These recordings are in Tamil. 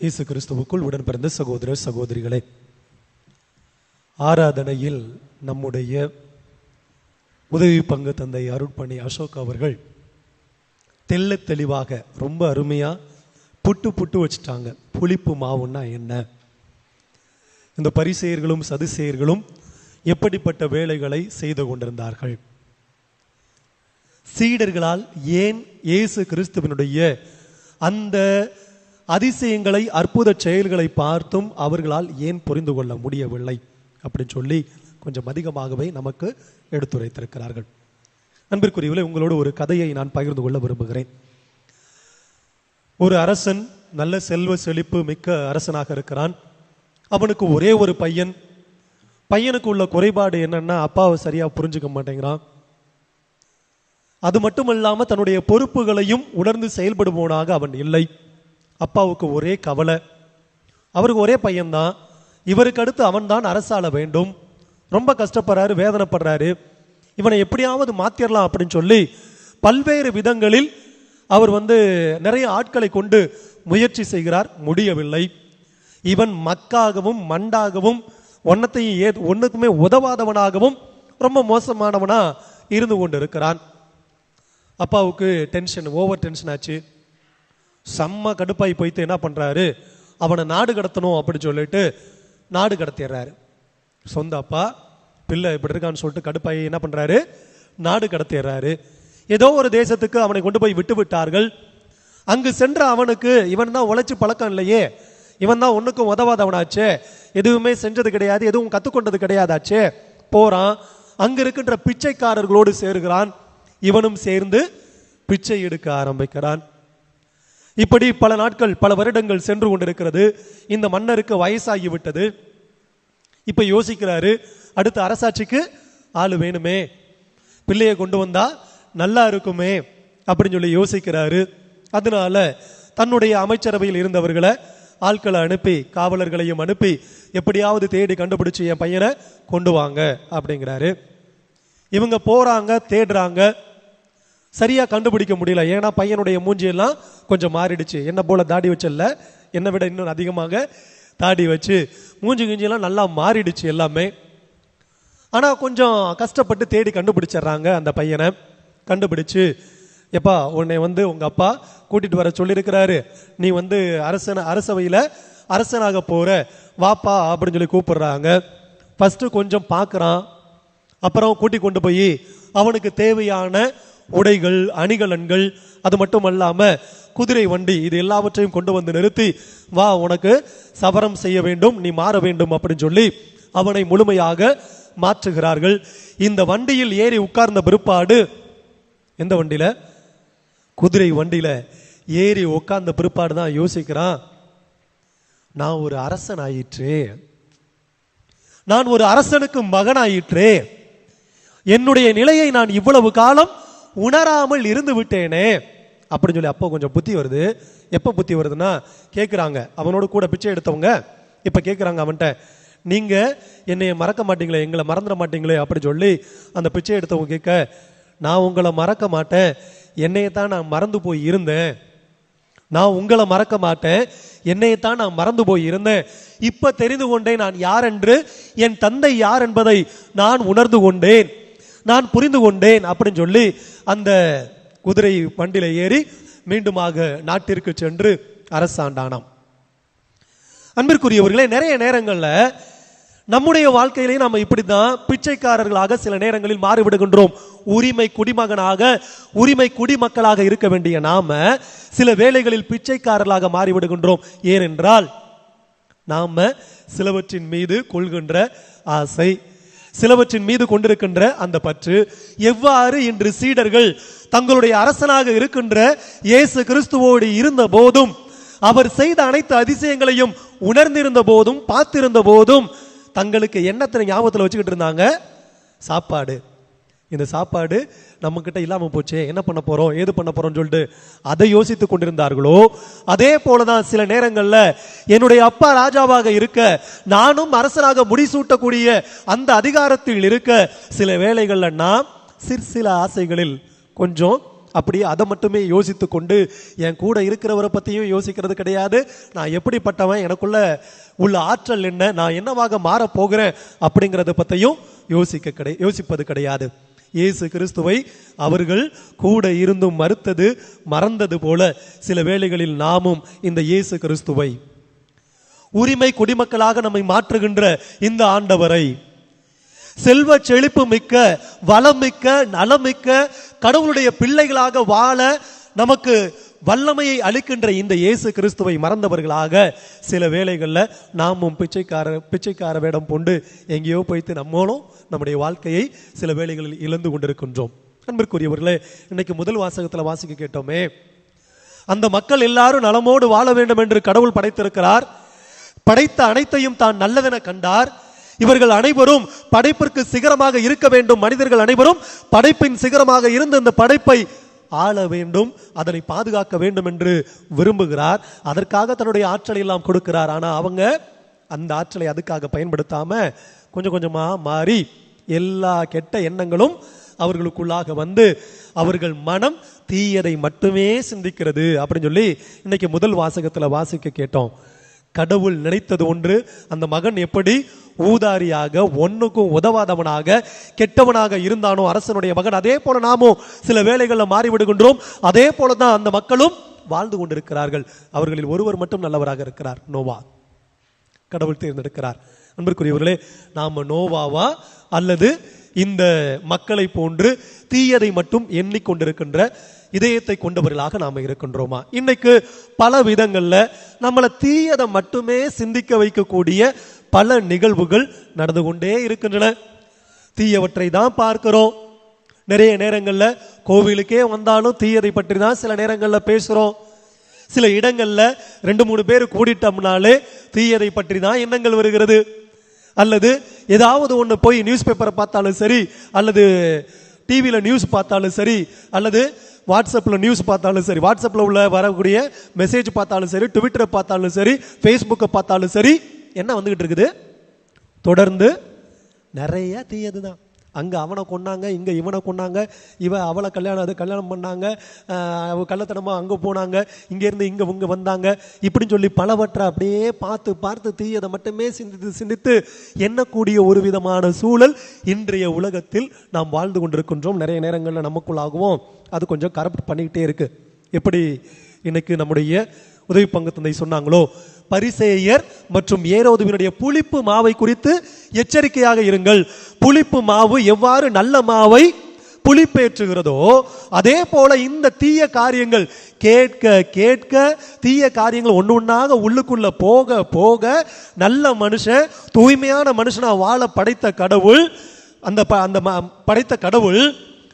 இயேசு கிறிஸ்துவுக்குள் உடன் பிறந்த சகோதர சகோதரிகளே ஆராதனையில் நம்முடைய உதவி பங்கு தந்தை அருட்பணி அசோக் அவர்கள் தெள்ள தெளிவாக ரொம்ப அருமையா புட்டு புட்டு வச்சுட்டாங்க. புளிப்பு மாவுன்னா என்ன? இந்த பரிசெயர்களும் சதுசெயர்களும் எப்படிப்பட்ட வேலைகளை செய்து கொண்டிருந்தார்கள்? சீடர்களால் ஏன் இயேசு கிறிஸ்துவனுடைய அந்த அதிசயங்களை அற்புத செயல்களை பார்த்தும் அவர்களால் ஏன் புரிந்து கொள்ள முடியவில்லை? அப்படின்னு சொல்லி கொஞ்சம் அதிகமாகவே நமக்கு எடுத்துரைத்திருக்கிறார்கள். அன்பிற்குரியவர்களே உங்களோடு ஒரு கதையை நான் பகிர்ந்து கொள்ள விரும்புகிறேன். ஒரு அரசன் நல்ல செல்வ செழிப்பு மிக்க அரசனாக இருக்கிறான். அவனுக்கு ஒரே ஒரு பையன். பையனுக்கு உள்ள குறைபாடு என்னன்னா அப்பாவை சரியா புரிஞ்சுக்க மாட்டேங்கிறான். அது மட்டுமல்லாமல் தன்னுடைய பொறுப்புகளையும் உணர்ந்து செயல்படுபவனாக அவன் இல்லை. அப்பாவுக்கு ஒரே கவலை. அவருக்கு ஒரே பையன்தான். இவருக்கு அடுத்து அவன்தான் அரசாள வேண்டும். ரொம்ப கஷ்டப்படுறாரு வேதனைப்படுறாரு. இவனை எப்படியாவது மாத்திரலாம் அப்படின்னு சொல்லி பல்வேறு விதங்களில் அவர் வந்து நிறைய ஆட்களை கொண்டு முயற்சி செய்கிறார். முடியவில்லை. இவன் மக்காகவும் மண்டாகவும் ஒன்னத்தையும் ஏ ஒன்றுக்குமே உதவாதவனாகவும் ரொம்ப மோசமானவனாக இருந்து கொண்டு இருக்கிறான் அப்பாவுக்கு டென்ஷன் ஓவர் டென்ஷன் ஆச்சு. செம்ம கடுப்பாய் போய்த்து என்ன பண்ணுறாரு அவனை நாடு கடத்தணும் அப்படின்னு சொல்லிட்டு நாடு கடத்திடுறாரு. சொந்த அப்பா பிள்ளை இப்படி இருக்கான்னு சொல்லிட்டு கடுப்பாய் என்ன பண்ணுறாரு நாடு கடத்திடுறாரு. ஏதோ ஒரு தேசத்துக்கு அவனை கொண்டு போய் விட்டு விட்டார்கள். அங்கு சென்ற அவனுக்கு இவன் தான் உழைச்சி பழக்கம் இல்லையே. இவன் தான் ஒன்றுக்கும் உதவாதவனாச்சே. எதுவுமே செஞ்சது கிடையாது எதுவும் கற்றுக்கொண்டது கிடையாதாச்சே. போகிறான் அங்கே இருக்கின்ற பிச்சைக்காரர்களோடு சேருகிறான். இவனும் சேர்ந்து பிச்சை எடுக்க ஆரம்பிக்கிறான். இப்படி பல நாட்கள் பல வருடங்கள் சென்று கொண்டிருக்கிறது. இந்த மன்னருக்கு வயசாகிவிட்டது. இப்போ இப்ப யோசிக்கிறாரு அடுத்த அரசாட்சிக்கு ஆள் வேணுமே. பிள்ளையை கொண்டு வந்தா நல்லா இருக்குமே அப்படின்னு சொல்லி யோசிக்கிறாரு. அதனால தன்னுடைய அமைச்சரவையில் இருந்தவர்களை ஆட்களை அனுப்பி காவலர்களையும் அனுப்பி எப்படியாவது தேடி கண்டுபிடிச்சு என் பையனை கொண்டு வாங்க அப்படிங்கிறாரு. இவங்க போறாங்க தேடுறாங்க. சரியாக கண்டுபிடிக்க முடியல. ஏன்னா பையனுடைய மூஞ்சியெல்லாம் கொஞ்சம் மாறிடுச்சு. என்ன போல தாடி வச்சல என்னை விட இன்னும் அதிகமாக தாடி வச்சு மூஞ்சி கிஞ்சி நல்லா மாறிடுச்சு எல்லாமே. ஆனால் கொஞ்சம் கஷ்டப்பட்டு தேடி கண்டுபிடிச்சிடுறாங்க அந்த பையனை. கண்டுபிடிச்சு எப்பா உன்னை வந்து உங்கள் அப்பா கூட்டிகிட்டு வர சொல்லியிருக்கிறாரு. நீ வந்து அரசன அரசவையில் அரசனாக போகிற வாப்பா அப்படின்னு சொல்லி கூப்பிடுறாங்க. ஃபஸ்ட்டு கொஞ்சம் பார்க்குறான் அப்புறம் கூட்டி கொண்டு போய் அவனுக்கு தேவையான உடைகள் அணிகலன்கள் அது மட்டும் அல்லாம குதிரை வண்டி இது எல்லாவற்றையும் கொண்டு வந்து நிறுத்தி வா உனக்கு சபரம் செய்ய வேண்டும் நீ மாற வேண்டும் அப்படின்னு சொல்லி அவனை முழுமையாக மாற்றுகிறார்கள். இந்த வண்டியில் ஏறி உட்கார்ந்த பிற்பாடு எந்த வண்டியில? குதிரை வண்டியில ஏறி உட்கார்ந்த பிற்பாடு தான் யோசிக்கிறான். நான் ஒரு அரசன் ஆயிற்றே நான் ஒரு அரசனுக்கு மகனாயிற்றே. என்னுடைய நிலையை நான் இவ்வளவு காலம் உணராமல் இருந்து விட்டேனே. அப்படின்னு சொல்லி அப்போ கொஞ்சம் புத்தி வருது. எப்போ புத்தி வருதுன்னா கேட்குறாங்க அவனோட கூட பிச்சை எடுத்தவங்க இப்போ கேட்குறாங்க அவன்கிட்ட நீங்கள் என்னையை மறக்க மாட்டீங்களே எங்களை மறந்துட மாட்டீங்களே அப்படி சொல்லி அந்த பிச்சை எடுத்தவங்க கேட்க நான் உங்களை மறக்க மாட்டேன். என்னையத்தான் நான் மறந்து போய் இருந்தேன். நான் உங்களை மறக்க மாட்டேன். என்னையத்தான் நான் மறந்து போய் இருந்தேன். இப்ப தெரிந்து கொண்டேன் நான் யார் என்று என் தந்தை யார் என்பதை நான் உணர்ந்து கொண்டேன். நான் புரிந்து கொண்டேன் அப்படின்னு சொல்லி அந்த குதிரை வண்டியில் ஏறி மீண்டுமாக நாட்டிற்கு சென்று அரசாண்டானாம். அன்பிற்குரியவர்களே நிறைய நேரங்களில் நம்முடைய வாழ்க்கையிலே இப்படி தான் பிச்சைக்காரர்களாக சில நேரங்களில் மாறிவிடுகின்றோம். உரிமை குடிமகனாக உரிமை குடிமக்களாக இருக்க வேண்டிய நாம சில வேளைகளில் பிச்சைக்காரர்களாக மாறிவிடுகின்றோம். ஏனென்றால் நாம சிலவற்றின் மீது கொள்கின்ற ஆசை சிலவற்றின் மீது கொண்டிருக்கின்ற அந்த பற்று எவ்வாறு இன்று சீடர்கள் தங்களுடைய அரசனாக இருக்கின்ற இயேசு கிறிஸ்துவோடு இருந்த போதும் அவர் செய்த அனைத்து அதிசயங்களையும் உணர்ந்திருந்த போதும் பார்த்திருந்த போதும் தங்களுக்கு எண்ணத்தை ஞாபகத்தில் வச்சுக்கிட்டு இருந்தாங்க? சாப்பாடு. இந்த சாப்பாடு நம்ம கிட்ட போச்சே என்ன பண்ண போறோம் ஏது பண்ண போறோம்னு சொல்லிட்டு அதை யோசித்து கொண்டிருந்தார்களோ அதே போலதான் சில நேரங்களில் என்னுடைய அப்பா ராஜாவாக இருக்க நானும் அரசராக முடிசூட்டக்கூடிய அந்த அதிகாரத்தில் இருக்க சில வேளைகள்ல நாம் சிற்சில ஆசைகளில் கொஞ்சம் அப்படியே அதை மட்டுமே யோசித்து கொண்டு என் கூட இருக்கிறவரை பற்றியும் யோசிக்கிறது கிடையாது. நான் எப்படிப்பட்டவன் எனக்குள்ள உள்ள ஆற்றல் என்ன நான் என்னவாக மாறப் போகிறேன் அப்படிங்கிறத பற்றியும் யோசிக்க கிடை யோசிப்பது கிடையாது. இயேசு கிறிஸ்துவை அவர்கள் கூட இருந்தும் மறுத்தது மறந்தது போல சில வேளைகளில் நாமும் இந்த இயேசு கிறிஸ்துவை. உரிமை குடிமக்களாக நம்மை மாற்றுகின்ற இந்த ஆண்டவரை. செல்வ செழிப்பு மிக்க வளம் மிக்க நலமிக்க கடவுளுடைய பிள்ளைகளாக வாழ நமக்கு வல்லமையை அளிக்கின்ற இந்த இயேசு கிறிஸ்துவை மறந்தவர்களாக சில வேளைகளில் நாமும் பிச்சைக்கார பிச்சைக்கார வேடம் கொண்டு எங்கேயோ போய்த்து நம்மளும் நம்முடைய வாழ்க்கையை சில வேளைகளில் இழந்து கொண்டிருக்கின்றோம். அன்பிற்குரியவர்களே இன்னைக்கு முதல் வாசகத்தில் வாசிக்க கேட்டோமே. அந்த மக்கள் எல்லாரும் நலமோடு வாழ வேண்டும் என்று கடவுள் படைத்திருக்கிறார். படைத்த அனைத்தையும் தான் நல்லதென கண்டார். இவர்கள் அனைவரும் படைப்பிற்கு சிகரமாக இருக்க வேண்டும். மனிதர்கள் அனைவரும் படைப்பின் சிகரமாக இருந்து இந்த படைப்பை ஆள வேண்டும் அதனை பாதுகாக்க வேண்டும் என்று விரும்புகிறார். அதற்காக தன்னுடைய ஆற்றலை எல்லாம் கொடுக்கிறார். ஆனால் அவங்க அந்த ஆற்றலை அதுக்காக பயன்படுத்தாம கொஞ்சம் கொஞ்சமாக மாறி எல்லா கெட்ட எண்ணங்களும் அவர்களுக்குள்ளாக வந்து அவர்கள் மனம் தீயதை மட்டுமே சிந்திக்கிறது அப்படின்னு சொல்லி இன்னைக்கு முதல் வாசகத்தில் வாசிக்க கேட்டோம். கடவுள் நினைத்தது ஒன்று அந்த மகன் எப்படி ஊதாரியாக ஒன்றுக்கும் உதவாதவனாக கெட்டவனாக இருந்தானோ அரசனுடைய மகன். அதே போல நாமும் சில வேலைகளில் மாறிவிடுகின்றோம். அதே போல தான் அந்த மக்களும் வாழ்ந்து கொண்டிருக்கிறார்கள். அவர்களில் ஒருவர் மட்டும் நல்லவராக இருக்கிறார். நோவா. கடவுள் தேர்ந்தெடுக்கிறார். அன்பிற்குரியவர்களே நாம் நோவாவா? அல்லது இந்த மக்களை போன்று தீயதை மட்டும் எண்ணிக்கொண்டிருக்கின்ற இதயத்தை கொண்டவர்களாக நாம் இருக்கின்றோமா? இன்னைக்கு பல விதங்களில் நம்மளை தீயதை மட்டுமே சிந்திக்க வைக்கக்கூடிய பல நிகழ்வுகள் நடந்து கொண்டே இருக்கின்றன. தீயவற்றை தான் பார்க்கிறோம். நிறைய நேரங்களில் கோவிலுக்கே வந்தாலும் தீயதை பற்றி தான் சில நேரங்களில் பேசுகிறோம் சில இடங்களில் ரெண்டு மூணு பேர் கூடிட்டோம்னாலே தீயதை பற்றி தான் எண்ணங்கள் வருகிறது. அல்லது ஏதாவது ஒன்று போய் நியூஸ் பேப்பரை பார்த்தாலும் சரி அல்லது டிவியில் நியூஸ் பார்த்தாலும் சரி அல்லது வாட்ஸ்அப்பில் நியூஸ் பார்த்தாலும் சரி வாட்ஸ்அப்பில் உள்ள வரக்கூடிய மெசேஜ் பார்த்தாலும் சரி ட்விட்டரை பார்த்தாலும் சரி ஃபேஸ்புக்கை பார்த்தாலும் சரி என்ன வந்துகிட்டு இருக்குது? தொடர்ந்து நிறைய தீயது தான். அங்கே அவனை கொன்னாங்க இங்கே இவனை கொன்னாங்க இவன் அவளை கல்யாணம் அது கல்யாணம் பண்ணாங்க அவள் கள்ளத்தனமாக அங்கே போனாங்க இங்கேருந்து இங்கே இங்கே வந்தாங்க இப்படின்னு சொல்லி பலவற்றை அப்படியே பார்த்து பார்த்து தீயதை மட்டுமே சிந்தித்து சிந்தித்து எண்ணக்கூடிய ஒரு விதமான சூழல் இன்றைய உலகத்தில் நாம் வாழ்ந்து கொண்டிருக்கின்றோம். நிறைய நேரங்களில் நமக்குள்ளாகவும். அது கொஞ்சம் கரப்ட் பண்ணிக்கிட்டே இருக்கு. எப்படி இன்னைக்கு நம்முடைய உதவி பங்கு தந்தை சொன்னாங்களோ பரிசேயர் மற்றும் ஏரோதுவினுடைய புளிப்பு மாவை குறித்து எச்சரிக்கையாக இருங்கள். புளிப்பு மாவு எவ்வாறு நல்ல மாவை புளிப்பேற்றுகிறதோ அதே போல இந்த தீய காரியங்கள் கேட்க கேட்க தீய காரியங்கள் ஒன்று ஒன்றாக உள்ளுக்குள்ள போக போக நல்ல மனுஷன் தூய்மையான மனுஷனா வாழ படைத்த கடவுள் அந்த ப- அந்த படைத்த கடவுள்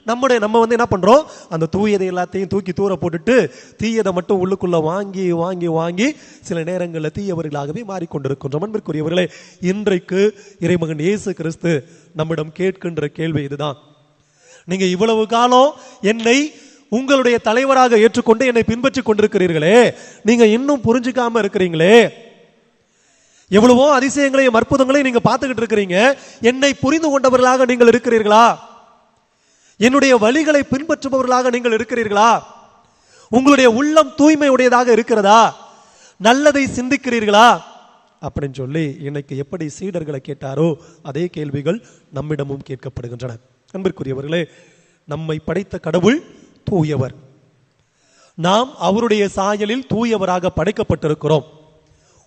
நம்முடைய நம்ம வந்து என்ன பண்ணுறோம் அந்த தூயதை எல்லாத்தையும் தூக்கி தூர போட்டுட்டு தீயதை மட்டும் உள்ளுக்குள்ளே வாங்கி வாங்கி வாங்கி சில நேரங்களில் தீயவர்களாகவே மாறிக்கொண்டிருக்கின்றோம். அன்பிற்குரியவர்களே இன்றைக்கு இறைமகன் இயேசு கிறிஸ்து நம்மிடம் கேட்கின்ற கேள்வி இதுதான். நீங்கள் இவ்வளவு காலம் என்னை உங்களுடைய தலைவராக ஏற்றுக்கொண்டு என்னை பின்பற்றி கொண்டிருக்கிறீர்களே. நீங்க இன்னும் புரிஞ்சுக்காம இருக்கிறீங்களே. எவ்வளவோ அதிசயங்களையும் அற்புதங்களையும் நீங்க பார்த்துக்கிட்டு இருக்கிறீங்க. என்னை புரிந்து கொண்டவர்களாக நீங்கள் இருக்கிறீர்களா? என்னுடைய வழிகளை பின்பற்றுபவர்களாக நீங்கள் இருக்கிறீர்களா? உங்களுடைய உள்ளம் தூய்மை உடையதாக இருக்கிறதா? நல்லதை சிந்திக்கிறீர்களா? அப்படின்னு சொல்லி இன்னைக்கு எப்படி சீடர்களை கேட்டாரோ அதே கேள்விகள் நம்மிடமும் கேட்கப்படுகின்றன. அன்பிற்குரியவர்களே நம்மை படைத்த கடவுள் தூயவர். நாம் அவருடைய சாயலில் தூயவராக படைக்கப்பட்டிருக்கிறோம்.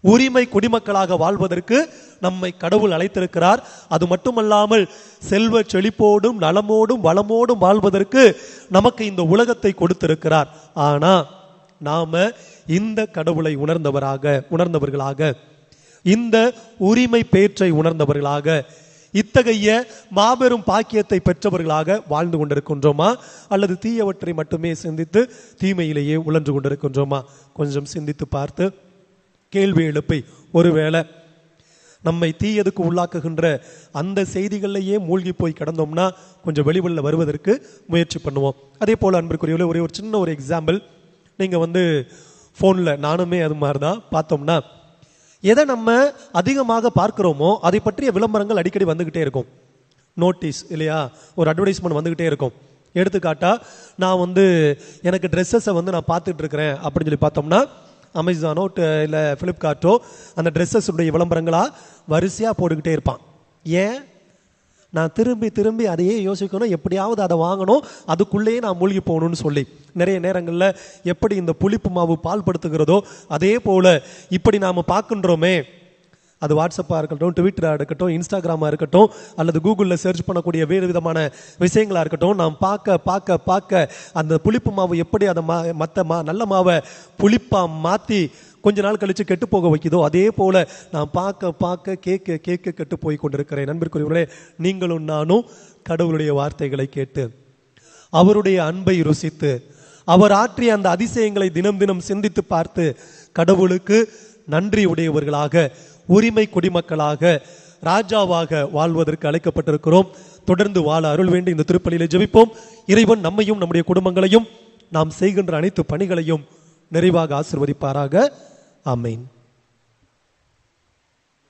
உரிமை குடிமக்களாக வாழ்வதற்கு நம்மை கடவுள் அழைத்திருக்கிறார். அது மட்டுமல்லாமல் செல்வ செழிப்போடும் நலமோடும் வளமோடும் வாழ்வதற்கு நமக்கு இந்த உலகத்தை கொடுத்திருக்கிறார். ஆனா நாம இந்த கடவுளை உணர்ந்தவராக உணர்ந்தவர்களாக இந்த உரிமை பேற்றை உணர்ந்தவர்களாக இத்தகைய மாபெரும் பாக்கியத்தை பெற்றவர்களாக வாழ்ந்து கொண்டிருக்கின்றோமா? அல்லது தீயவற்றை மட்டுமே சிந்தித்து தீமையிலேயே உழன்று கொண்டிருக்கின்றோமா? கொஞ்சம் சிந்தித்து பார்த்து கேள்வி எழுப்பை. ஒருவேளை நம்மை தீயதுக்கு உள்ளாக்குகின்ற அந்த செய்திகள்லையே மூழ்கி போய் கிடந்தோம்னா கொஞ்சம் வெளிவெளியில் வருவதற்கு முயற்சி பண்ணுவோம். அதே போல் அன்பிற்குரியவர்களே ஒரே ஒரு சின்ன ஒரு எக்ஸாம்பிள் நீங்கள் வந்து ஃபோனில் நானுமே அது மாதிரி தான் பார்த்தோம்னா எதை நம்ம அதிகமாக பார்க்குறோமோ அதை பற்றிய விளம்பரங்கள் அடிக்கடி வந்துக்கிட்டே இருக்கும். நோட்டீஸ் இல்லையா? ஒரு அட்வர்டைஸ்மெண்ட் வந்துக்கிட்டே இருக்கும். எடுத்துக்காட்டா நான் வந்து எனக்கு ட்ரெஸ்ஸஸை வந்து நான் பார்த்துட்டு இருக்கிறேன் அப்படின்னு சொல்லி பார்த்தோம்னா அமேசானோ இல்லை ஃப்ளிப்கார்ட்டோ அந்த ட்ரெஸ்ஸஸுடைய விளம்பரங்களாக வரிசையாக போட்டுக்கிட்டே இருப்பான். ஏன்? நான் திரும்பி திரும்பி அதையே யோசிக்கணும். எப்படியாவது அதை வாங்கணும். அதுக்குள்ளேயே நான் மூழ்கி போகணும்னு சொல்லி. நிறைய நேரங்களில் எப்படி இந்த புளிப்பு மாவு பால் படுத்துகிறதோ அதே போல் இப்படி நாம் பார்க்கின்றோமே அது வாட்ஸ்அப்பாக இருக்கட்டும் ட்விட்டராக இருக்கட்டும் இன்ஸ்டாகிராமாக இருக்கட்டும் அல்லது கூகுளில் சர்ச் பண்ணக்கூடிய வேறு விதமான விஷயங்களாக இருக்கட்டும் நாம் பார்க்க பார்க்க பார்க்க அந்த புளிப்பு மாவு எப்படி அதை மா மற்ற மா நல்ல மாவை புளிப்பாக மாற்றி கொஞ்ச நாள் கழித்து கெட்டு போக வைக்குதோ அதே போல் நான் பார்க்க பார்க்க கேட்க கேட்க கெட்டு போய் கொண்டிருக்கிறேன். நண்பர்களே நீங்களும் நானும் கடவுளுடைய வார்த்தைகளை கேட்டு அவருடைய அன்பை ருசித்து அவர் ஆற்றிய அந்த அதிசயங்களை தினம் தினம் சிந்தித்து பார்த்து கடவுளுக்கு நன்றி உடையவர்களாக உரிமை குடிமக்களாக ராஜாவாக வாழ்வதற்கு அழைக்கப்பட்டிருக்கிறோம். தொடர்ந்து வாழ அருள் வேண்டி இந்த திருப்பலியில ஜெபிப்போம். இறைவன் நம்மையும் நம்முடைய குடும்பங்களையும் நாம் செய்கின்ற அனைத்து பணிகளையும் நிறைவாக ஆசிர்வதிப்பாராக. ஆமென்.